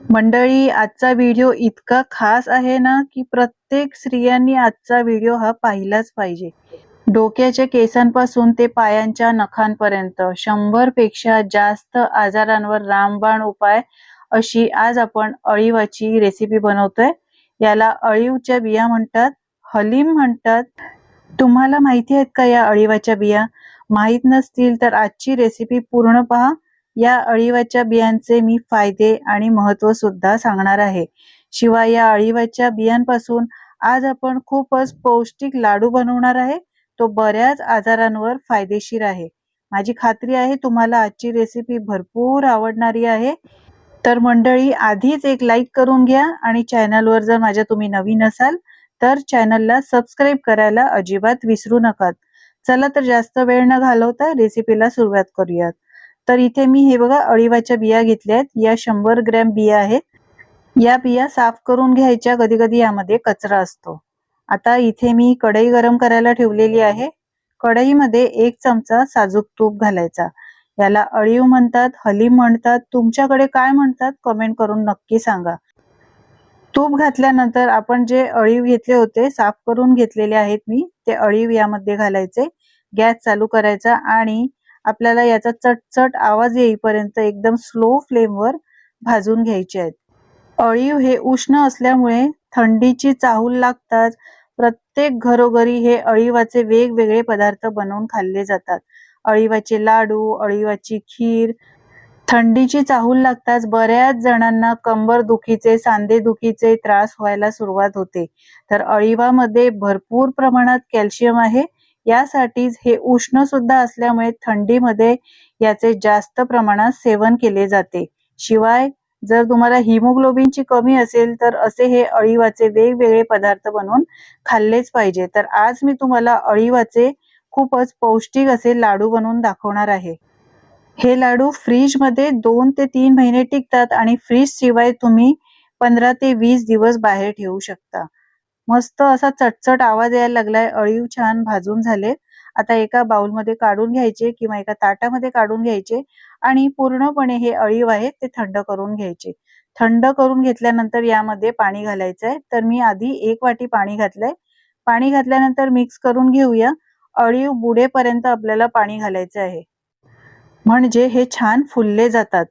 मंडळी आजचा व्हिडिओ इतका खास आहे ना की प्रत्येक स्त्रियांनी आजचा व्हिडिओ हा पाहिलाच पाहिजे. डोक्याच्या केसांपासून ते पायांच्या नखांपर्यंत शंभरपेक्षा जास्त आजारांवर रामबाण उपाय अशी आज आपण अळीवाची रेसिपी बनवतोय. याला अळीवच्या बिया म्हणतात हलीम म्हणतात. तुम्हाला माहिती आहेत का या अळीवाच्या बिया? माहीत नसतील तर आजची रेसिपी पूर्ण पहा. या अळीवाच्या बियांचे मी फायदे आणि महत्त्व सुद्धा सांगणार आहे. शिवाय या अळीवाच्या बियांपासून आज आपण खूपच पौष्टिक लाडू बनवणार आहे. तो बऱ्याच आजारांवर फायदेशीर आहे. माझी खात्री आहे तुम्हाला आजची रेसिपी भरपूर आवडणारी आहे. तर मंडळी आधीच एक लाईक करून घ्या आणि चॅनलवर जर माझ्या तुम्ही नवीन असाल तर चॅनलला सबस्क्राईब करायला अजिबात विसरू नका. चला तर जास्त वेळ न घालवता रेसिपीला सुरुवात करूयात. तर इथे मी हे बघा अळीवाच्या बिया घेतल्या आहेत. या शंभर ग्रॅम बिया आहेत. या बिया साफ करून घ्यायच्या कधी कधी यामध्ये कचरा असतो. आता इथे मी कढई गरम करायला ठेवलेली आहे. कढईमध्ये एक चमचा साजूक तूप घालायचा. याला अळीव म्हणतात हलीम म्हणतात. तुमच्याकडे काय म्हणतात कमेंट करून नक्की सांगा. तूप घातल्यानंतर आपण जे अळीव घेतले होते साफ करून घेतलेले आहेत मी ते अळीव यामध्ये घालायचे. गॅस चालू करायचा आणि आपल्याला याचा चटचट आवाज येईपर्यंत एकदम स्लो फ्लेमवर भाजून घ्यायचे आहेत. अळीव हे उष्ण असल्यामुळे थंडीची चाहूल लागताच प्रत्येक घरोघरी हे अळीवाचे वेगवेगळे पदार्थ बनवून खाल्ले जातात. अळीवाचे लाडू अळीवाची खीर. थंडीची चाहूल लागताच बऱ्याच जणांना कंबर दुखीचे सांधे दुखीचे त्रास व्हायला सुरुवात होते. तर अळीवामध्ये भरपूर प्रमाणात कॅल्शियम आहे. यासाठीच हे उष्ण सुद्धा असल्यामुळे थंडीमध्ये याचे जास्त प्रमाणात सेवन केले जाते. शिवाय जर तुम्हाला हिमोग्लोबिनची कमी असेल तर असे हे अळीवाचे वेगवेगळे पदार्थ बनवून खाल्लेच पाहिजे. तर आज मी तुम्हाला अळीवाचे खूपच पौष्टिक असे लाडू बनवून दाखवणार आहे. हे लाडू फ्रीजमध्ये दोन ते तीन महिने टिकतात आणि फ्रीज शिवाय तुम्ही पंधरा ते वीस दिवस बाहेर ठेवू शकता. मस्त असा चटचट आवाज यायला लागलाय. अळीव छान भाजून झाले. आता एका बाउलमध्ये काढून घ्यायचे किंवा एका ताटामध्ये काढून घ्यायचे आणि पूर्णपणे हे अळीव आहेत ते थंड करून घ्यायचे. थंड करून घेतल्यानंतर यामध्ये पाणी घालायचंय. तर मी आधी एक वाटी पाणी घातलंय. पाणी घातल्यानंतर मिक्स करून घेऊया. अळीव बुडेपर्यंत आपल्याला पाणी घालायचं आहे. म्हणजे हे छान फुलले जातात.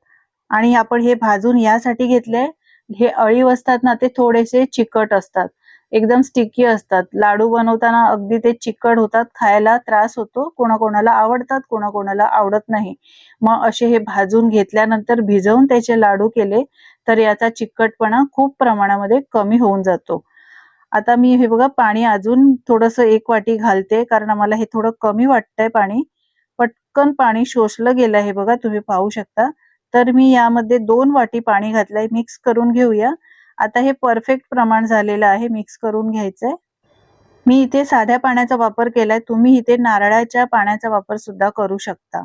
आणि आपण हे भाजून यासाठी घेतले हे अळीव असतात ना ते थोडेसे चिकट असतात. एकदम स्टिकी असतात. लाडू बनवताना अगदी ते चिकट होतात खायला त्रास होतो. कोणाकोणाला आवडतात कोणाकोणाला आवडत नाही. मग असे हे भाजून घेतल्यानंतर भिजवून त्याचे लाडू केले तर याचा चिकटपणा खूप प्रमाणामध्ये कमी होऊन जातो. आता मी हे बघा पाणी अजून थोडस एक वाटी घालते कारण आम्हाला हे थोडं कमी वाटतंय पाणी. पटकन पाणी शोषलं गेलं हे बघा तुम्ही पाहू शकता. तर मी यामध्ये दोन वाटी पाणी घातलंय मिक्स करून घेऊया. आता हे परफेक्ट प्रमाण झालेलं आहे मिक्स करून घ्यायचंय. मी इथे साध्या पाण्याचा वापर केलाय तुम्ही इथे नारळाच्या पाण्याचा वापर सुद्धा करू शकता.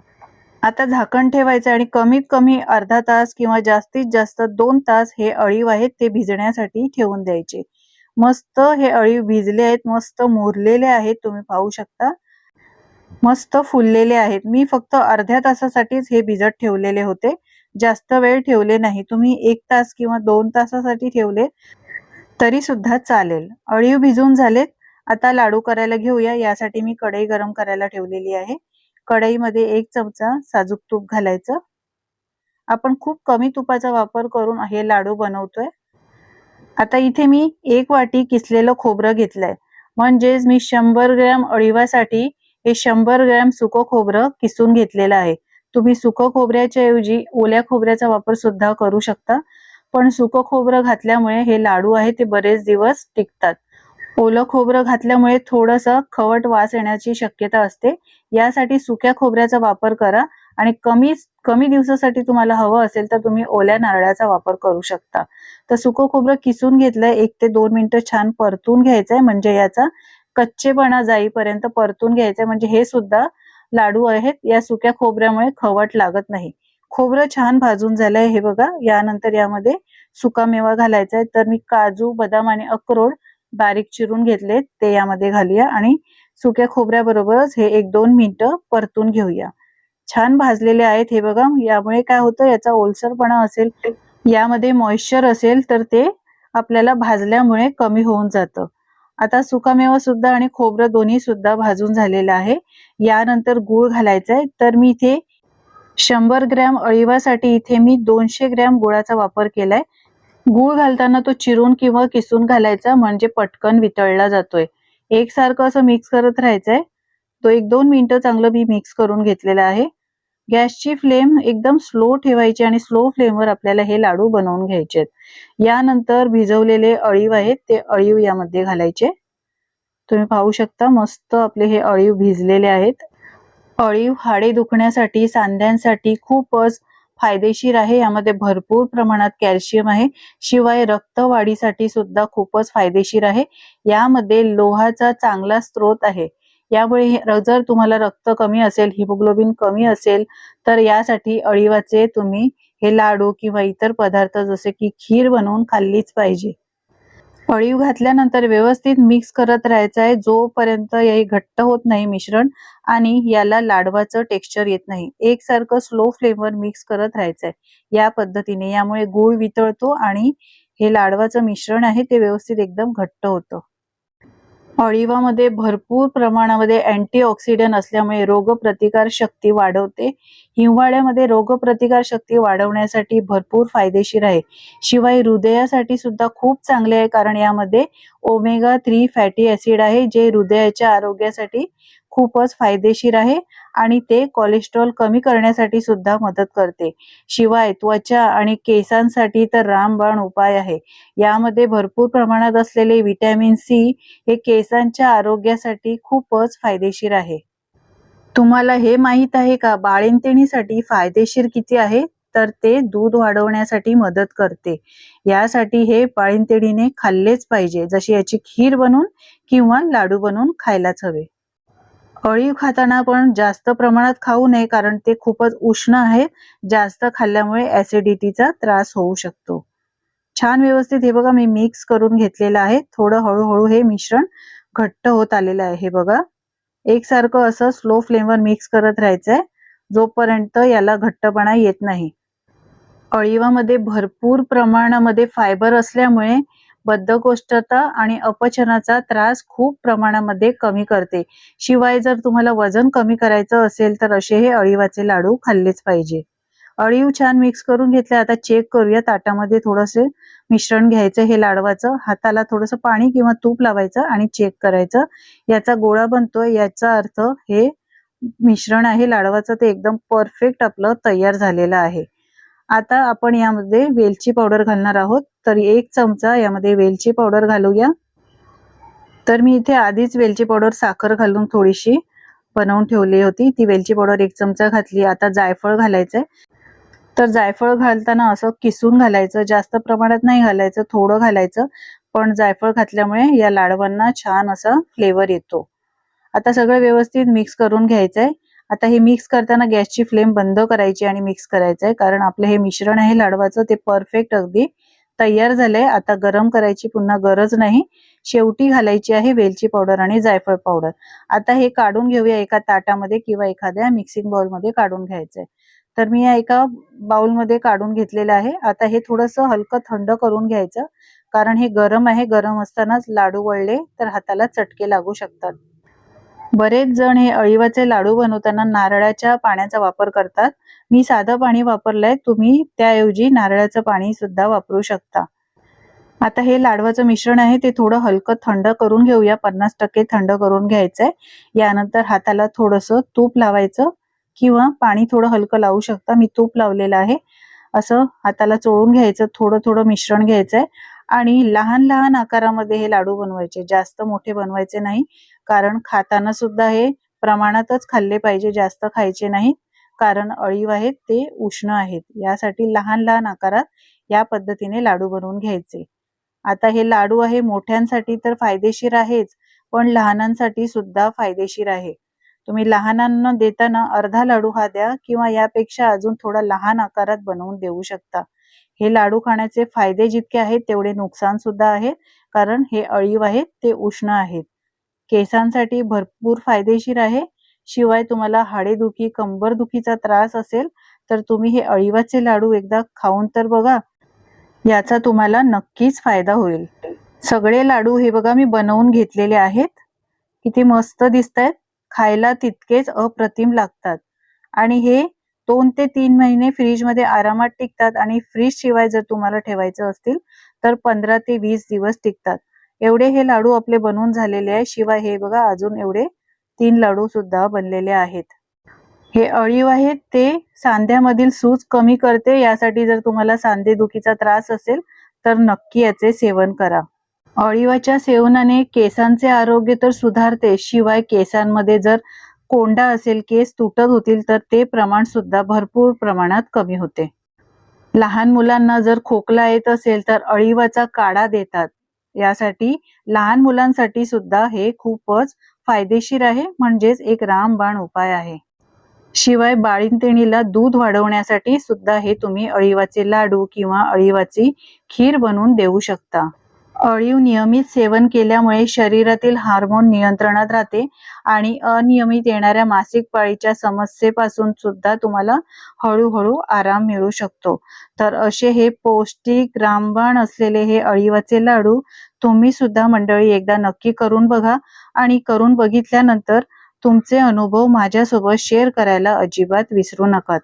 आता झाकण ठेवायचं आणि कमीत कमी अर्धा तास किंवा जास्तीत जास्त दोन तास हे अळीव आहेत ते भिजण्यासाठी ठेवून द्यायचे. मस्त हे अळीव भिजले आहेत मस्त मुरलेले आहेत तुम्ही पाहू शकता. मस्त फुललेले आहेत. मी फक्त अर्ध्या तासासाठीच हे भिजत ठेवलेले होते. जास्त वेळ ठेवले नाही. तुम्ही एक तास किंवा दोन तासासाठी ठेवले तरी सुद्धा चालेल. अळीव भिजून झालेत. आता लाडू करायला घेऊया. यासाठी मी कढई गरम करायला ठेवलेली आहे. कढईमध्ये एक चमचा साजूक तूप घालायचं. आपण खूप कमी तुपाचा वापर करून हे लाडू बनवतोय. आता इथे मी एक वाटी किसलेलं खोबरं घेतलंय. म्हणजेच मी शंभर ग्रॅम अळीवासाठी हे शंभर ग्रॅम सुकं खोबरं किसून घेतलेलं आहे. तुम्ही सुकं खोबऱ्याच्या ऐवजी ओल्या खोबऱ्याचा वापर सुद्धा करू शकता. पण सुकं खोबरं घातल्यामुळे हे लाडू आहे ते बरेच दिवस टिकतात. ओलं खोबरं घातल्यामुळे थोडस खवट वास येण्याची शक्यता असते. यासाठी सुक्या खोबऱ्याचा वापर करा आणि कमी कमी दिवसासाठी तुम्हाला हवं असेल तर तुम्ही ओल्या नारळाचा वापर करू शकता. तर सुकं खोबरं किसून घेतलंय एक ते दोन मिनिटं छान परतून घ्यायचंय म्हणजे याचा कच्चेपणा जाईपर्यंत परतून घ्यायचंय म्हणजे हे सुद्धा लाडू आहेत. या सुक्या खोबऱ्यामुळे खवट लागत नाही. खोबरं छान भाजून झालंय हे बघा. यानंतर यामध्ये सुका मेवा घालायचा आहे. तर मी काजू बदाम आणि अक्रोड बारीक चिरून घेतले ते यामध्ये घालूया आणि सुक्या खोबऱ्याबरोबरच हे एक दोन मिनिटं परतून घेऊया. छान भाजलेले आहेत हे बघा. यामुळे काय होतं? याचा ओलसरपणा असेल यामध्ये मॉइश्चर असेल तर ते आपल्याला भाजल्यामुळे कमी होऊन जातं. आता सुकामेवा सुद्धा आणि खोबरं दोन्ही सुद्धा भाजून झालेलं आहे. यानंतर गूळ घालायचा आहे तर मी इथे शंभर ग्रॅम अळीवासाठी इथे मी दोनशे ग्रॅम गुळाचा वापर केलाय. गूळ घालताना तो चिरून किंवा किसून घालायचा म्हणजे पटकन वितळला जातोय. एकसारखं असं मिक्स करत राहायचंय. तो एक दोन मिनिटं चांगलं मी मिक्स करून घेतलेला आहे. गॅसची फ्लेम एकदम स्लो ठेवायची आणि स्लो फ्लेमवर आपल्याला हे लाडू बनवून घ्यायचे आहेत. यानंतर भिजवलेले अळीव आहेत ते अळीव यामध्ये घालायचे. तुम्ही पाहू शकता मस्त आपले हे अळीव भिजलेले आहेत. अळीव हाडे दुखण्यासाठी सांध्यांसाठी खूपच फायदेशीर आहे. यामध्ये भरपूर प्रमाणात कॅल्शियम आहे. शिवाय रक्तवाढीसाठी सुद्धा खूपच फायदेशीर आहे. यामध्ये लोहाचा चांगला स्रोत आहे. यामुळे जर तुम्हाला रक्त कमी असेल हिमोग्लोबिन कमी असेल तर यासाठी अळीवाचे तुम्ही हे लाडू किंवा इतर पदार्थ जसे की खीर बनवून खाल्लीच पाहिजे. अळीव घातल्यानंतर व्यवस्थित मिक्स करत राहायचं आहे. जोपर्यंत हे घट्ट होत नाही मिश्रण आणि याला लाडवाचं टेक्स्चर येत नाही. एकसारखं स्लो फ्लेमवर मिक्स करत राहायचंय या पद्धतीने यामुळे गुळ वितळतो आणि हे लाडवाचं मिश्रण आहे ते व्यवस्थित एकदम घट्ट होतं. अळीवामध्ये भरपूर प्रमाणामध्ये अँटीऑक्सिडंट असल्यामुळे रोगप्रतिकार शक्ती वाढवते. हिवाळ्यामध्ये रोगप्रतिकार शक्ती वाढवण्यासाठी भरपूर फायदेशीर आहे. शिवाय हृदयासाठी सुद्धा खूप चांगले आहे कारण यामध्ये ओमेगा थ्री फॅटी ऍसिड आहे जे हृदयाच्या आरोग्यासाठी खूपच फायदेशीर आहे आणि ते कोलेस्ट्रॉल कमी करण्यासाठी सुद्धा मदत करते. शिवाय त्वचा आणि केसांसाठी तर रामबाण उपाय आहे. यामध्ये भरपूर प्रमाणात असलेले व्हिटॅमिन सी हे केसांच्या आरोग्यासाठी खूपच फायदेशीर आहे. तुम्हाला हे माहीत आहे का? बाळंतिणीसाठी फायदेशीर किती आहे? तर ते दूध वाढवण्यासाठी मदत करते. यासाठी हे बाळंतिणीने खाल्लेच पाहिजे. जशी याची खीर बनवून किंवा लाडू बनवून खायलाच हवे. अळीव खाताना पण जास्त प्रमाणात खाऊ नये कारण ते खूपच उष्ण आहे. जास्त खाल्ल्यामुळे ऍसिडिटीचा त्रास होऊ शकतो. छान व्यवस्थित हे बघा मी मिक्स करून घेतलेलं आहे. थोडं हळूहळू हे मिश्रण घट्ट होत आलेलं आहे हे बघा. एकसारखं असं स्लो फ्लेमवर मिक्स करत राहायचंय. जोपर्यंत याला घट्टपणा येत नाही. अळीवामध्ये भरपूर प्रमाणामध्ये फायबर असल्यामुळे बद्धकोष्ठता आणि अपचनाचा त्रास खूप प्रमाणामध्ये कमी करते. शिवाय जर तुम्हाला वजन कमी करायचं असेल तर असे हे अळीवाचे लाडू खाल्लेच पाहिजे. अळीव छान मिक्स करून घेतले आता चेक करूया ताटामध्ये थोडंसे मिश्रण घ्यायचं हे लाडवाचं. हाताला थोडंसं पाणी किंवा तूप लावायचं आणि चेक करायचं. याचा गोळा बनतोय याचा अर्थ हे मिश्रण आहे लाडवाचं ते एकदम परफेक्ट आपलं तयार झालेलं आहे. आता आपण यामध्ये वेलची पावडर घालणार आहोत. तर एक चमचा यामध्ये वेलची पावडर घालूया. तर मी इथे आधीच वेलची पावडर साखर घालून थोडीशी बनवून ठेवली होती. ती वेलची पावडर एक चमचा घातली. आता जायफळ घालायचंय. तर जायफळ घालताना असं किसून घालायचं. जास्त प्रमाणात नाही घालायचं. थोडं घालायचं. पण जायफळ घातल्यामुळे या लाडवांना छान असा फ्लेवर येतो. आता सगळं व्यवस्थित मिक्स करून घ्यायचंय. आता हे मिक्स करताना गॅसची फ्लेम बंद करायची आणि मिक्स करायचंय. कारण आपलं हे मिश्रण आहे लाडवाचं ते परफेक्ट अगदी तयार झालंय. आता गरम करायची पुन्हा गरज नाही. शेवटी घालायची आहे वेलची पावडर आणि जायफळ पावडर आता हे काढून घेऊया एका ताटामध्ये किंवा एखाद्या मिक्सिंग बाउलमध्ये काढून घ्यायचंय. तर मी या एका बाउलमध्ये काढून घेतलेलं आहे. आता हे थोडस हलकं थंड करून घ्यायचं. कारण हे गरम आहे. गरम असतानाच लाडू वळले तर हाताला चटके लागू शकतात. बरेच जण हे अळीवाचे लाडू बनवताना नारळाच्या पाण्याचा वापर करतात. मी साधं पाणी वापरलंय तुम्ही त्याऐवजी नारळाचं पाणी सुद्धा वापरू शकता. आता हे लाडवाचं मिश्रण आहे ते थोडं हलकं थंड करून घेऊया. पन्नास टक्के थंड करून घ्यायचंय. यानंतर हाताला थोडस तूप लावायचं किंवा पाणी थोडं हलकं लावू शकता. मी तूप लावलेलं आहे. असं हाताला चोळून घ्यायचं थोडं थोडं मिश्रण घ्यायचंय. आणि लहान लहान आकारामध्ये हे लाडू बनवायचे. जास्त मोठे बनवायचे नाही. कारण खाताना सुद्धा हे प्रमाणातच खाल्ले पाहिजे जास्त खायचे नाही. कारण अळीव आहेत ते उष्ण आहेत. यासाठी लहान लहान आकारात या पद्धतीने लाडू बनवून घ्यायचे. आता हे लाडू आहे मोठ्यांसाठी तर फायदेशीर आहेच पण लहानांसाठी सुद्धा फायदेशीर आहे. तुम्ही लहानांना देताना अर्धा लाडू हा द्या किंवा यापेक्षा अजून थोडा लहान आकारात बनवून देऊ शकता. हे लाडू खाण्याचे फायदे जितके आहेत तेवढे नुकसान सुद्धा आहे कारण हे अळीव आहेत ते उष्ण आहेत. केसांसाठी भरपूर फायदेशीर आहे. शिवाय तुम्हाला हाडेदुखी कंबरदुखीचा त्रास असेल तर तुम्ही हे अळीवाचे लाडू एकदा खाऊन तर बघा. याचा तुम्हाला नक्कीच फायदा होईल. सगळे लाडू हे बघा मी बनवून घेतलेले आहेत. किती मस्त दिसत आहेत खायला तितकेच अप्रतिम लागतात. आणि हे दोन ते तीन महिने फ्रीजमध्ये आरामात टिकतात आणि फ्रीज शिवाय जर तुम्हाला ठेवायचं असतील तर पंधरा ते वीस दिवस टिकतात. एवढे हे लाडू आपले बनवून झालेले आहे. शिवाय हे बघा अजून एवढे तीन लाडू सुद्धा बनलेले आहेत. हे अळीव आहेत ते सांध्यामधील सूज कमी करते. यासाठी जर तुम्हाला सांधेदुखीचा त्रास असेल तर नक्की याचे सेवन करा. अळीवाच्या सेवनाने केसांचे आरोग्य तर सुधारते. शिवाय केसांमध्ये जर कोंडा असेल केस तुटत होतील तर ते प्रमाण सुद्धा भरपूर प्रमाणात कमी होते. लहान मुलांना जर खोकला येत असेल तर अळीवाचा काढा देतात. यासाठी लहान मुलांसाठी सुद्धा हे खूपच फायदेशीर आहे. म्हणजेच एक रामबाण उपाय आहे. शिवाय बाळिंतिणीला दूध वाढवण्यासाठी सुद्धा हे तुम्ही अळीवाचे लाडू किंवा अळीवाची खीर बनवून देऊ शकता. अळीव नियमित सेवन केल्यामुळे शरीरातील हार्मोन नियंत्रणात राहते आणि अनियमित येणाऱ्या मासिक पाळीच्या समस्येपासून सुद्धा तुम्हाला हळूहळू आराम मिळू शकतो. तर असे हे पौष्टिक रामबाण असलेले हे अळीवाचे लाडू तुम्ही सुद्धा मंडळी एकदा नक्की करून बघा आणि करून बघितल्यानंतर तुमचे अनुभव माझ्यासोबत शेअर करायला अजिबात विसरू नका.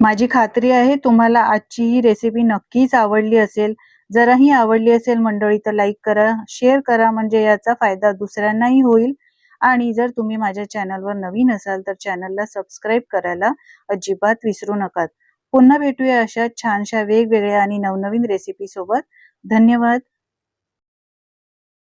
माझी खात्री आहे तुम्हाला आजची ही रेसिपी नक्कीच आवडली असेल. जराही आवडली असेल मंडळी तर लाईक करा शेअर करा म्हणजे याचा फायदा दुसऱ्यांनाही होईल. आणि जर तुम्ही माझ्या चॅनलवर नवीन असाल तर चॅनलला सबस्क्राईब करायला अजिबात विसरू नका. पुन्हा भेटूया अशा छानशा वेगवेगळ्या आणि नवनवीन रेसिपी सोबत. धन्यवाद.